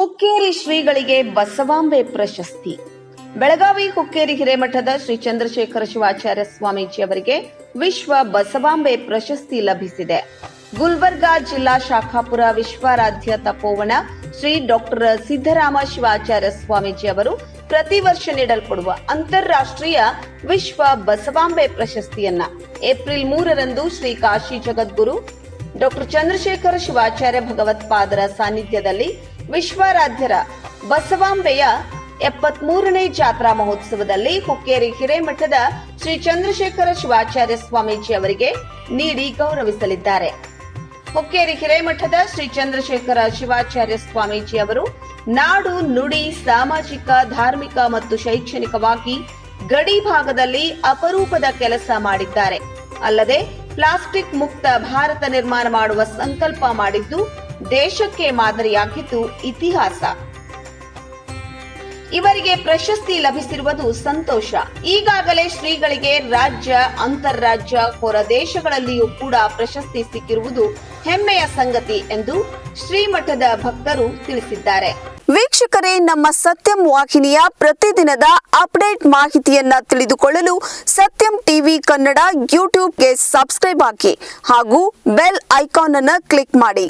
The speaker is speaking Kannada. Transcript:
ಹುಕ್ಕೇರಿ ಶ್ರೀಗಳಿಗೆ ಬಸವಾಂಬೆ ಪ್ರಶಸ್ತಿ. ಬೆಳಗಾವಿ ಹುಕ್ಕೇರಿ ಹಿರೇಮಠದ ಶ್ರೀ ಚಂದ್ರಶೇಖರ ಶಿವಾಚಾರ್ಯ ಸ್ವಾಮೀಜಿ ಅವರಿಗೆ ವಿಶ್ವ ಬಸವಾಂಬೆ ಪ್ರಶಸ್ತಿ ಲಭಿಸಿದೆ. ಗುಲ್ಬರ್ಗಾ ಜಿಲ್ಲಾ ಶಾಖಾಪುರ ವಿಶ್ವಾರಾಧ್ಯ ತಪೋವನ ಶ್ರೀ ಡಾಕ್ಟರ್ ಸಿದ್ದರಾಮ ಶಿವಾಚಾರ್ಯ ಸ್ವಾಮೀಜಿ ಅವರು ಪ್ರತಿ ವರ್ಷ ನೀಡಲ್ಪಡುವ ಅಂತಾರಾಷ್ಟ್ರೀಯ ವಿಶ್ವ ಬಸವಾಂಬೆ ಪ್ರಶಸ್ತಿಯನ್ನ ಏಪ್ರಿಲ್ ಮೂರರಂದು ಶ್ರೀ ಕಾಶಿ ಜಗದ್ಗುರು ಡಾಕ್ಟರ್ ಚಂದ್ರಶೇಖರ ಶಿವಾಚಾರ್ಯ ಭಗವತ್ಪಾದರ ಸಾನ್ನಿಧ್ಯದಲ್ಲಿ ವಿಶ್ವಾರಾಧ್ಯರ ಬಸವಾಂಬೆಯ ಎಪ್ಪತ್ಮೂರನೇ ಜಾತ್ರಾ ಮಹೋತ್ಸವದಲ್ಲಿ ಹುಕ್ಕೇರಿ ಹಿರೇಮಠದ ಶ್ರೀ ಚಂದ್ರಶೇಖರ ಶಿವಾಚಾರ್ಯ ಸ್ವಾಮೀಜಿ ಅವರಿಗೆ ನೀಡಿ ಗೌರವಿಸಲಿದ್ದಾರೆ. ಹುಕ್ಕೇರಿ ಹಿರೇಮಠದ ಶ್ರೀ ಚಂದ್ರಶೇಖರ ಶಿವಾಚಾರ್ಯ ಸ್ವಾಮೀಜಿ ಅವರು ನಾಡು, ನುಡಿ, ಸಾಮಾಜಿಕ, ಧಾರ್ಮಿಕ ಮತ್ತು ಶೈಕ್ಷಣಿಕವಾಗಿ ಗಡಿ ಭಾಗದಲ್ಲಿ ಅಪರೂಪದ ಕೆಲಸ ಮಾಡಿದ್ದಾರೆ. ಅಲ್ಲದೆ ಪ್ಲಾಸ್ಟಿಕ್ ಮುಕ್ತ ಭಾರತ ನಿರ್ಮಾಣ ಮಾಡುವ ಸಂಕಲ್ಪ ಮಾಡಿದ್ದು ದೇಶಕ್ಕೆ ಮಾದರಿಯಾಗಿದ್ದು ಇತಿಹಾಸ. ಇವರಿಗೆ ಪ್ರಶಸ್ತಿ ಲಭಿಸಿರುವುದು ಸಂತೋಷ. ಈಗಾಗಲೇ ಶ್ರೀಗಳಿಗೆ ರಾಜ್ಯ ಅಂತಾರಾಜ್ಯ ಹೊರ ದೇಶಗಳಲ್ಲಿಯೂ ಕೂಡ ಪ್ರಶಸ್ತಿ ಸಿಕ್ಕಿರುವುದು ಹೆಮ್ಮೆಯ ಸಂಗತಿ ಎಂದು ಶ್ರೀಮಠದ ಭಕ್ತರು ತಿಳಿಸಿದ್ದಾರೆ. ವೀಕ್ಷಕರೇ, ನಮ್ಮ ಸತ್ಯಂ ವಾಹಿನಿಯ ಪ್ರತಿದಿನದ ಅಪ್ಡೇಟ್ ಮಾಹಿತಿಯನ್ನ ತಿಳಿದುಕೊಳ್ಳಲು ಸತ್ಯಂ ಟಿವಿ ಕನ್ನಡ ಯೂಟ್ಯೂಬ್ಗೆ ಸಬ್ಸ್ಕ್ರೈಬ್ ಹಾಕಿ ಹಾಗೂ ಬೆಲ್ ಐಕಾನ್ ಅನ್ನು ಕ್ಲಿಕ್ ಮಾಡಿ.